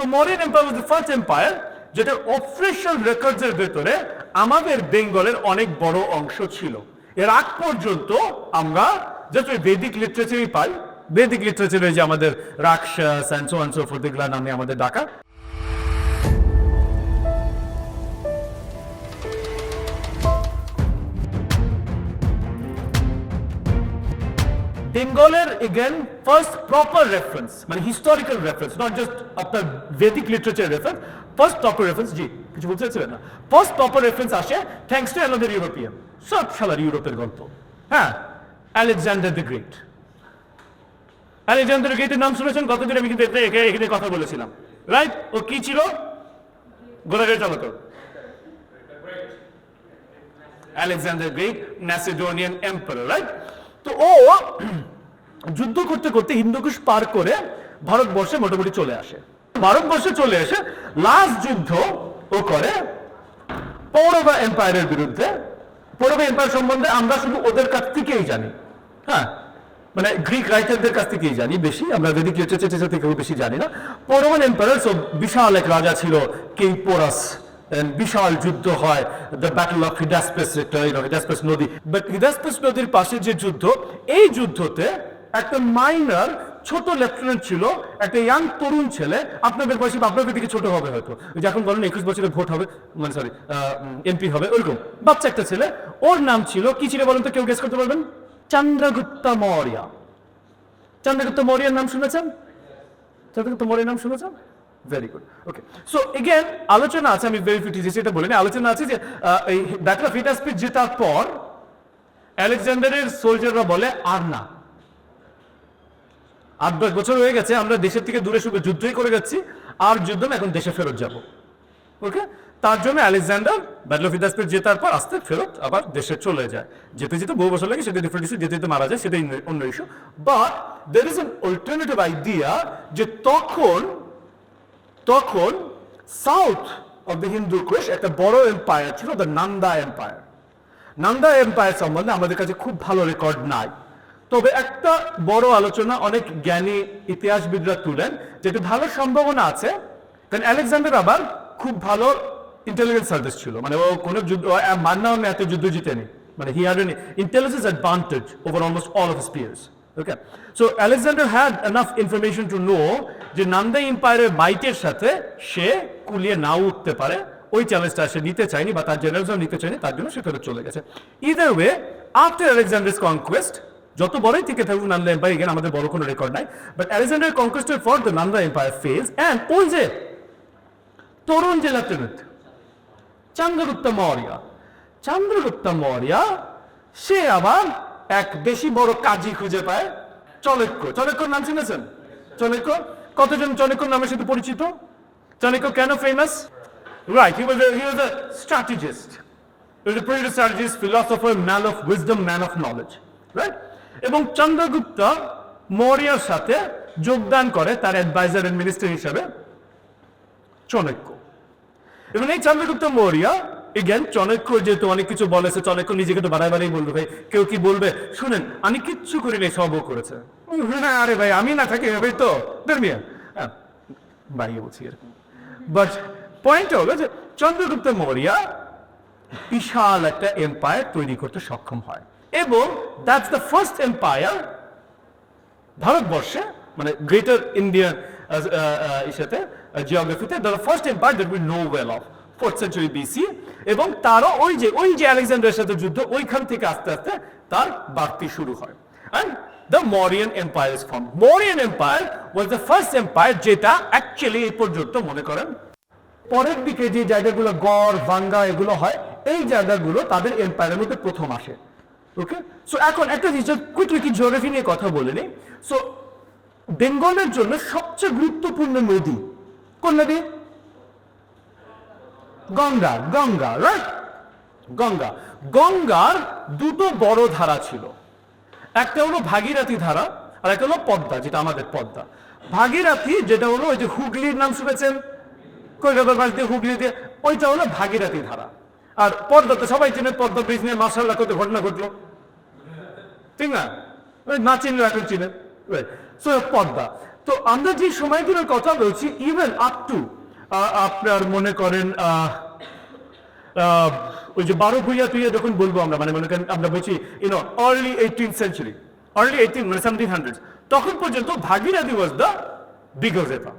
So Mauryan empire was the first empire যেটা official ভেতরে আমাদের বেঙ্গলের অনেক বড় অংশ ছিল। এর আগ পর্যন্ত আমরা জাস্ট ওই বেদিক লিটারেচারই পাই। বেদিক লিটারেচারে যে আমাদের Rakshasa and so and so নামে আমাদের ডাকা। বেঙ্গলের এগেন ফার্স্ট প্রপার রেফারেন্স মানে হিস্টোরিক্যাল রেফারেন্স নট জাস্ট আপনার Vedic literature reference first proper reference জি, কিছু বলতে চাচ্ছিলেন না। ফার্স্ট প্রপার রেফারেন্স আসে থ্যাংকস টু অ্যানাদার ইউরোপিয়ান সব শালার ইউরোপের গল্প। হ্যাঁ আলেকজান্ডার দ্য গ্রেট আলেকজান্ডার গ্রেটের নাম শুনেছেন কতদিন? আমি কিন্তু এখানে কথা বলেছিলাম। রাইট ও কি ছিল? গোলাগাড়ি চালক। Alexander great Macedonian emperor right তো ও যুদ্ধ করতে করতে হিন্দুকুশ পার করে ভারতবর্ষে মোটামুটি চলে আসে। ভারতবর্ষে চলে এসে লাস্ট যুদ্ধ ও করে পৌরবা এম্পায়ারের বিরুদ্ধে। পৌরবা এম্পায়ার সম্বন্ধে আমরা শুধু ওদের কাছ থেকেই জানি। হ্যাঁ মানে গ্রিক রাইটারদের কাছ থেকেই জানি বেশি, আমরা ভেদিক লিটারেচার থেকে বেশি জানি না। পৌরবান এম্পায়ার সব বিশাল এক রাজা ছিল কিং পোরাস বিশাল যুদ্ধ হয়, দ্য ব্যাটল অফ হিডাসপেস নদী। বাট হিডাসপেস নদীর পাশে যে যুদ্ধ, এই যুদ্ধতে একটা মাইনার ছোট লেফটেন্যান্ট ছিল, একটা ইয়াং তরুণ ছেলে। আপনাদের বয়সে বা আপনাদের দিকে ছোট হবে হয়তো। যে এখন বলেন একুশ বছরের ভোট হবে মানে সরি এমপি হবে, ওইরকম। বাচ্চা একটা ছেলে। ওর নাম ছিল, কি ছিল বলেন তো, কেউ গেস করতে পারবেন? চন্দ্রগুপ্ত মৌর্য। চন্দ্রগুপ্ত মৌর্যের নাম শুনেছেন? চন্দ্রগুপ্ত মৌর্যের নাম শুনেছেন? Very good okay so again আলোচনা আছে, আমি ভেরি ফিটি যেটা বলিনি। আলোচনা আছে যে এই ব্যাটল অফ হিটাসপিড জেতার পর আলেকজান্ডারের সোলজাররা বলে আর না আট দশ বছর হয়ে গেছে, আমরা দেশের থেকে দূরে শুধু যুদ্ধই করে যাচ্ছি, আর যুদ্ধ এখন দেশে ফেরত যাব। ওকে তার জন্য আলেকজান্ডার ব্যাটল অফ হিদাসপিড জেতার পর আস্তে ফেরত আবার দেশে চলে যায়। যেতে যেতে বহু বছর লাগে, সেটা ডিফারেন্ট ইস্যু যেতে যেতে মারা যায় সেটা অন্য issue but there is an alternative idea যে তখন তখন সাউথ অফ দ্য হিন্দু কোষ একটা বড় এম্পায়ার ছিল the Nanda empire Nanda empire সম্বন্ধে আমাদের কাছে খুব ভালো রেকর্ড নাই। তবে একটা বড় আলোচনা অনেক জ্ঞানী ইতিহাসবিদরা তুলেন, যেটা ভালো সম্ভাবনা আছে, কারণ আলেকজান্ডার আবার খুব ভালো ইন্টেলিজেন্স সার্ভিস ছিল। মানে ও কোনো যুদ্ধ মান্না এত যুদ্ধ জিতেনি। মানে he had an intelligence advantage over almost all of his peers okay so Alexander had enough information to know যে নান্দা এম্পায়ারের মাইটের সাথে সে কুলিয়ে নাও উঠতে পারে। ওই চ্যালেঞ্জটা সে নিতে চায়নি বা তার জেনারেলসও নিতে চায়নি, তার জন্য সে ফেরত চলে গেছে। Either way after Alexander's conquest যত বড়ই থেকে থাকুক নান্দা এম্পায়ার এখানে আমাদের বড় কোনো রেকর্ড নাই। But Alexander কনকোয়েস্টের for the Nanda empire phase and ওই যে তরুণ যে লেফটেন্যান্ট চন্দ্রগুপ্ত মৌর্য চন্দ্রগুপ্ত মৌর্য সে আবার এক বেশি বড় কাজী খুঁজে পায় চলেক্য চলক্যর নাম শুনেছেন? চলেক্য কতজন চলক্যর নামের সাথে পরিচিত? চলক্য কেন famous right he was he was a strategist He was strategist, philosopher, man of wisdom, man of knowledge. Right? এবং চন্দ্রগুপ্ত মৌর্যর সাথে যোগদান করে তার অ্যাডভাইজার এন্ড মিনিস্টার হিসেবে চাণক্য। এবং এই চন্দ্রগুপ্ত মৌর্য এগেন চাণক্য যেহেতু অনেক কিছু বলেছে, চাণক্য নিজেকে তো বাড়াই বাড়াই বলবে, ভাই, কেউ কি বলবে? শুনেন, আমি কিচ্ছু করি নাই সব করেছে। না, আরে ভাই, আমি না থাকি হবে তো, ধর্মিয়া। বাড়িয়ে বলছি এরকম। বাট পয়েন্ট হলো যে, চন্দ্রগুপ্ত মৌর্য বিশাল একটা এম্পায়ার তৈরি করতে সক্ষম হয়। এবং দ্যাটস দ্য ফার্স্ট এম্পায়ার ভারতবর্ষে মানে গ্রেটার ইন্ডিয়ান ইসেতে জিওগ্রাফিতে the first empire that we know well of fourth century BC এবং তারও ওই যে ওই যে আলেকজান্ডারের সাথে যুদ্ধ, ওইখান থেকে আস্তে আস্তে তার বাড়তি শুরু হয়। And the Mauryan empire is form Mauryan empire was the first empire যেটা অ্যাকচুয়ালি এই পর্যন্ত মনে করেন, পরের দিকে যে জায়গাগুলো গড় এগুলো হয়, এই জায়গাগুলো তাদের এম্পায়ারের মধ্যে প্রথম আসে। ওকে সো এখন একটা জিনিস কুইকলি কি জিওগ্রাফি নিয়ে কথা বলে নি সো বেঙ্গলের জন্য সবচেয়ে গুরুত্বপূর্ণ নদী কোন নদী? গঙ্গা গঙ্গা রাইট গঙ্গা। গঙ্গার দুটো বড় ধারা ছিল। একটা হলো ভাগীরথী ধারা, আর একটা হলো পদ্মা, যেটা আমাদের পদ্মা। ভাগীরথী, যেটা হলো ওই যে হুগলির নাম শুনেছেন? কলকাতার পাশ দিয়ে হুগলি দিয়ে ওইটা হলো ভাগীরথী ধারা। আর পদ্মাতে সবাই চেনে, পদ্মা ব্রিজ নিয়ে মার্শাল্লাহ করতে ঘটনা ঘটলো। ঠিক না? না চিনলেও এখন চিনে। পদ্মা। তো আমরা যে সময়গুলোর কথা বলছি ইভেন আপ টু আপনার মনে করেন ওই যে বারো ভুইয়া তুইয়া যখন বলব আমরা মানে মনে করেন আমরা বলছি you know early eighteen century early eighteen মানে সেভেন্টিন হান্ড্রেড তখন পর্যন্ত ভাগীরথী ওয়াজ দ্য বিগর রেপা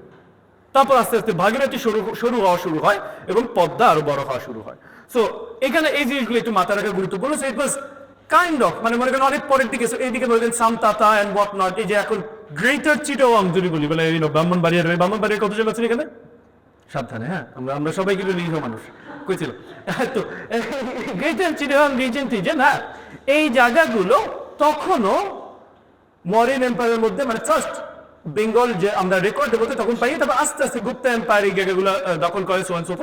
তারপর আস্তে আস্তে ভাগীরথী শুরু শুরু হওয়া শুরু হয় এবং পদ্মা আরও বড় হওয়া শুরু হয়। সো এখানে এই জিনিসগুলো একটু মাথা রাখা গুরুত্বপূর্ণ। So it was kind of মানে মনে করেন অনেক পরের দিকে এইদিকে বললেন সামতাতা অ্যান্ড হোয়াট নট এই যে এখন গ্রেটার চিটোয়াং যদি বলি মানে ইউনো ব্রাহ্মণবাড়িয়া রয়ে ব্রাহ্মণবাড়িয়া কতজন আছে এখানে? সাবধানে হ্যাঁ আমরা আমরা সবাই কিন্তু নিরীহ মানুষ কইছিল তো গ্রেটার চিটোয়াং রিজেন হ্যাঁ এই জায়গাগুলো তখনও মরিন এম্পায়ারের মধ্যে মানে ফার্স্ট বেঙ্গল যে আমরা রেকর্ড বলতে তখন পাই তারপর আস্তে আস্তে গুপ্তা এম্পায়ার এই জায়গাগুলো দখল করে so so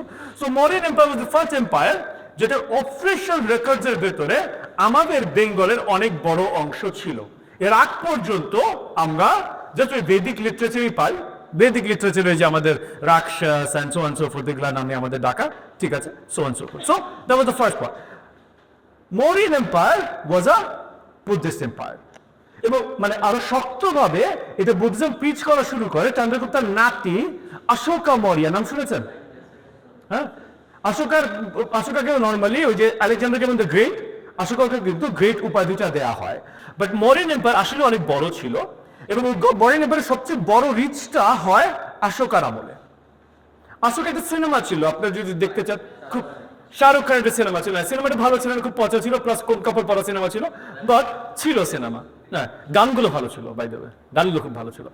so Mauryan empire was the first empire যেটা অফিসিয়াল রেকর্ডস এর ভেতরে আমাদের বেঙ্গলের অনেক বড় অংশ ছিল। এর আগ পর্যন্ত আমরা জাস্ট ওই বেদিক লিটারেচারই পাই। বেদিক লিটারেচারে যে আমাদের Rakshasa and so and so fourth নামে আমাদের ডাকা, ঠিক আছে? So and so so that was the first part Mauryan empire was a Buddhist empire এবং মানে আরও শক্তভাবে এটা বুদ্ধিজম প্রিচ করা শুরু করে, চন্দ্রগুপ্তার নাতি অশোকা মরিয়া, নাম শুনেছেন? হ্যাঁ? অশোকার অশোকাকে নর্মালি ওই যে আলেকজান্ডার গ্রেট অশোকাকে কিন্তু গ্রেট উপাধিটা দেয়া হয়। বাট মরিন এম্পায়ার আসলে অনেক বড় ছিল এবং মরিন এম্পায়ারের সবচেয়ে বড় রিচটা হয় অশোকার আমলে। আসলে একটা সিনেমা ছিল, আপনার যদি দেখতে চান, খুব শাহরুখ খানের একটা সিনেমা ছিল। সিনেমাটা ভালো ছিল, খুব পচা ছিল প্লাস কোন কাপড় পরা সিনেমা ছিল বাট ছিল সিনেমা গানগুলো ভালো ছিল বাই দ্য গানগুলো খুব ভালো ছিল।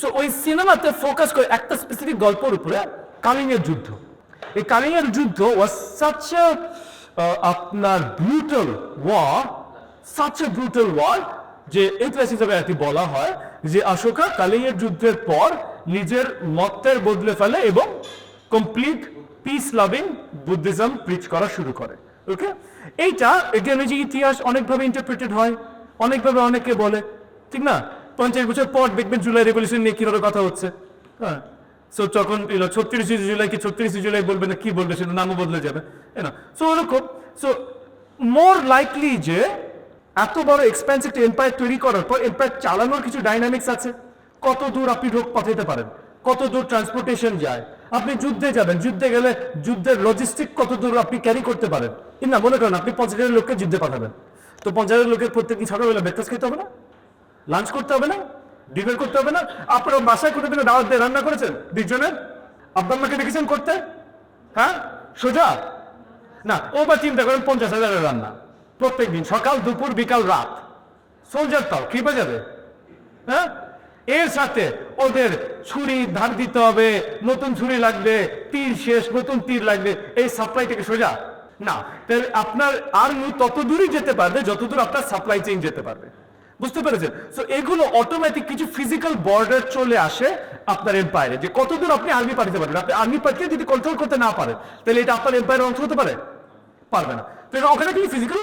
সো ওই সিনেমাতে ফোকাস করে একটা স্পেসিফিক গল্পের উপরে কালিঙ্গের যুদ্ধ। এই কালিঙ্গের যুদ্ধ ওয়াজ আপনার brutal war such a brutal war যে আর বলা হয় যে অশোকা যুদ্ধের পর নিজের মতের বদলে ফেলে এবং complete peace loving Buddhism preach করা শুরু করে। ওকে এইটা যে ইতিহাস অনেকভাবে ইন্টারপ্রিটেড হয়। অনেকভাবে অনেকে বলে, ঠিক না? পঞ্চাশ বছর পর দেখবেন জুলাই রেগুলেশন নিয়ে কীভাবে কথা হচ্ছে। হ্যাঁ? সো ছত্রিশে জুলাই কি ছত্রিশে জুলাই বলবে না, কি বলবে সেটা নামও বদলে যাবে। না সো ওরকম। সো মোর লাইকলি যে এত বড় এক্সপেন্সিভ এম্পায়ার তৈরি করার পর এম্পায়ার চালানোর কিছু ডাইনামিক্স আছে। কত দূর আপনি রোগ পাঠাতে পারেন, কত দূর ট্রান্সপোর্টেশন যায়। আপনি যুদ্ধে যাবেন, যুদ্ধে গেলে যুদ্ধের লজিস্টিক কত দূর আপনি ক্যারি করতে পারেন। না? মনে করেন আপনি পঞ্চাশ হাজার লোককে যুদ্ধে পাঠাবেন। তো পঞ্চাশ হাজার লোকের প্রত্যেকদিন সকালবেলা ব্রেকফাস্ট খেতে হবে না? লাঞ্চ করতে হবে না? ডিনার করতে হবে না? আপনার বাসায় করতে দিনে দাওয়াত দিয়ে রান্না করেছেন? দুজনের আব্বা আম্মাকে দেখেছেন করতে? হ্যাঁ? সোজা? না, ও বা চিন্তা করেন পঞ্চাশ হাজারের রান্না। প্রত্যেক দিন, সকাল, দুপুর, বিকাল, রাত। সোলজার তাও, কি বাজাবে? হ্যাঁ? এর সাথে ওদের ছুরি ধার দিতে হবে, নতুন ছুরি লাগবে, তীর শেষ, নতুন তীর লাগবে, এই সাপ্লাই থেকে সোজা। না, তাহলে আপনার আর্মি তত দূরই যেতে পারবে, যতদূর আপনার সাপ্লাই চেইন যেতে পারবে। বুঝতে পেরেছেন? সো এগুলো অটোমেটিক কিছু ফিজিক্যাল বর্ডার চলে আসে আপনার এম্পায়ারে যে কতদূর আপনি আর্মি পাঠাতে পারবেন। আপনি আর্মি পাঠিয়ে যদি কন্ট্রোল করতে না পারেন, তাহলে এটা আপনার এম্পায়ারের অংশ হতে পারে? পারবে না। তো এটা ওখানে কি ফিজিক্যাল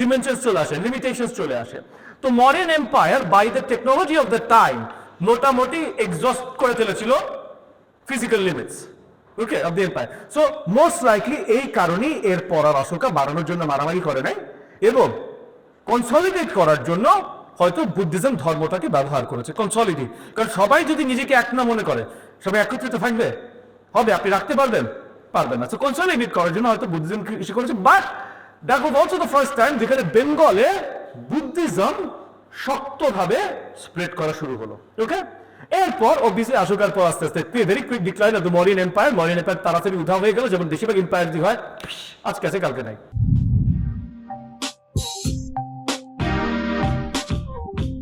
ডিমেনশনস চলে আসে লিমিটেশনস চলে আসে। তো modern empire by the technology of the time মোটামুটি এক্সস্ট করে ফেলেছিল physical limits okay of the empire so most likely এই কারণেই এর পরার অশোকা বাড়ানোর জন্য মারামারি করে নাই এবং কনসলিডেট করার জন্য হয়তো বুদ্ধিজম ধর্মটাকে ব্যবহার করেছে। কনসলিডেট কারণ সবাই যদি নিজেকে এক না মনে করে, সবাই একত্রিত থাকবে। হবে, আপনি রাখতে পারবেন। পারবেন না। সো কনসলিডেট করার জন্য হয়তো বুদ্ধিজম ইস্যু করেছে। But that was also the first time যেখানে বেঙ্গলে বুদ্ধিজম শক্তভাবে স্প্রেড করা শুরু হলো। ওকে এরপর ও বিজয় আশোকার পর আস্তে আস্তে। Very quick decline of the Mauryan empire Mauryan empire তাড়াতাড়ি উধাও হয়ে গেল, যেমন বেশিরভাগ এম্পায়ার যদি হয়, আজকে আছে, কালকে নাই।